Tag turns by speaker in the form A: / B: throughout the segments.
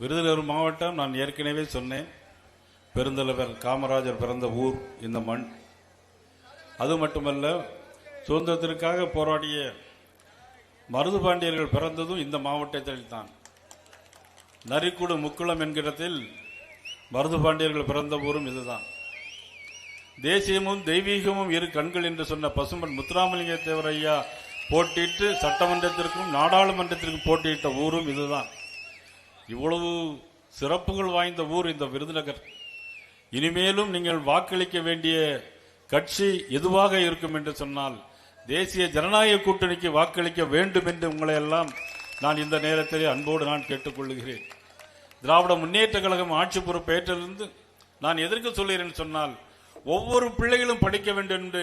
A: விருதுநகர் மாவட்டம் நான் ஏற்கனவே சொன்னேன். பெருந்தலைவர் காமராஜர் பிறந்த ஊர் இந்த மண். அது மட்டுமல்ல சுதந்திரத்திற்காக போராடிய மருது பாண்டியர்கள் பிறந்ததும் இந்த மாவட்டத்தில் தான் நரிக்குடு முக்குளம் என்கிறதில் மருது பாண்டியர்கள் பிறந்த ஊரும் இதுதான். தேசியமும் தெய்வீகமும் இரு கண்கள் என்று சொன்ன பசும்பன் முத்துராமலிங்க தேவரையா போட்டியிட்டு சட்டமன்றத்திற்கும் நாடாளுமன்றத்திற்கும் போட்டியிட்ட ஊரும் இதுதான். இவ்வளவு சிறப்புகள் வாய்ந்த ஊர் இந்த விருதுநகர். இனிமேலும் நீங்கள் வாக்களிக்க வேண்டிய கட்சி எதுவாக இருக்கும் என்று சொன்னால் தேசிய ஜனநாயக கூட்டணிக்கு வாக்களிக்க வேண்டும் என்று உங்களை எல்லாம் நான் இந்த நேரத்தில் அன்போடு நான் கேட்டுக்கொள்கிறேன். திராவிட முன்னேற்ற கழகம் ஆட்சி பொறுப்பேற்றிலிருந்து நான் எதற்கு சொல்கிறேன் சொன்னால் ஒவ்வொரு பிள்ளைகளும் படிக்க வேண்டும் என்று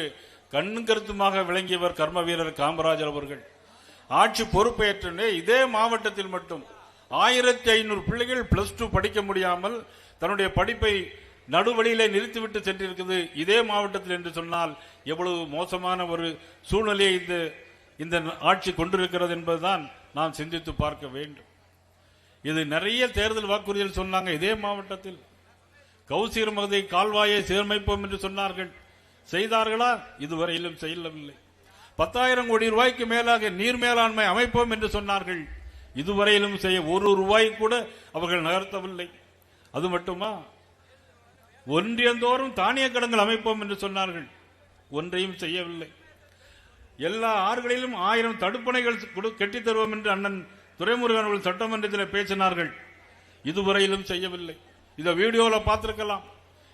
A: கண்ணும் கருத்துமாக விளங்கியவர் கர்ம வீரர் காமராஜர் அவர்கள். ஆட்சி பொறுப்பேற்றே இதே மாவட்டத்தில் மட்டும் ஆயிரத்தி ஐநூறு பிள்ளைகள் பிளஸ் டூ படிக்க முடியாமல் தன்னுடைய படிப்பை நடுவழியிலே நிறுத்திவிட்டு சென்றிருக்குது. இதே மாவட்டத்தில் என்று சொன்னால் எவ்வளவு மோசமான ஒரு சூழ்நிலையை இந்த இந்த ஆட்சி கொண்டிருக்கிறது என்பதுதான் நாம் சிந்தித்து பார்க்க வேண்டும். இது நிறைய தேர்தல் வாக்குறுதிகள் சொன்னாங்க இதே மாவட்டத்தில். கௌசீர் மகதை கால்வாயை சீரமைப்போம் என்று சொன்னார்கள். செய்தார்களா? இதுவரையிலும் செய்யவில்லை. பத்தாயிரம் கோடி ரூபாய்க்கு மேலாக நீர் மேலாண்மை அமைப்போம் என்று சொன்னார்கள். இதுவரையிலும் செய்ய ஒரு ரூபாய் கூட அவர்கள் நகர்த்தவில்லை. அது மட்டுமா? ஒன்றியந்தோறும் தானிய கடன்கள் அமைப்போம் என்று சொன்னார்கள். ஒன்றையும் செய்யவில்லை. எல்லா ஆறுகளிலும் ஆயிரம் தடுப்பணைகள் கொடு- தருவோம் என்று அண்ணன் துரைமுருகன் அவர்கள் சட்டமன்றத்தில் பேசினார்கள். இதுவரையிலும் செய்யவில்லை. இதை வீடியோவில் பார்த்துருக்கலாம்.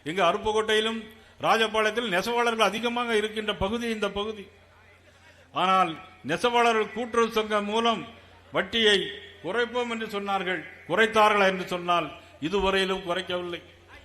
A: இங்கே அருப்புக்கோட்டையிலும் ராஜபாளையத்தில் நெசவாளர்கள் அதிகமாக இருக்கின்ற பகுதி இந்த பகுதி. ஆனால் நெசவாளர்கள் கூட்டுறவு சங்கம் மூலம் வட்டியை குறைப்போம் என்று சொன்னார்கள் குறைத்தார்களா என்று சொன்னால் இதுவரையிலும் குறைக்கவில்லை.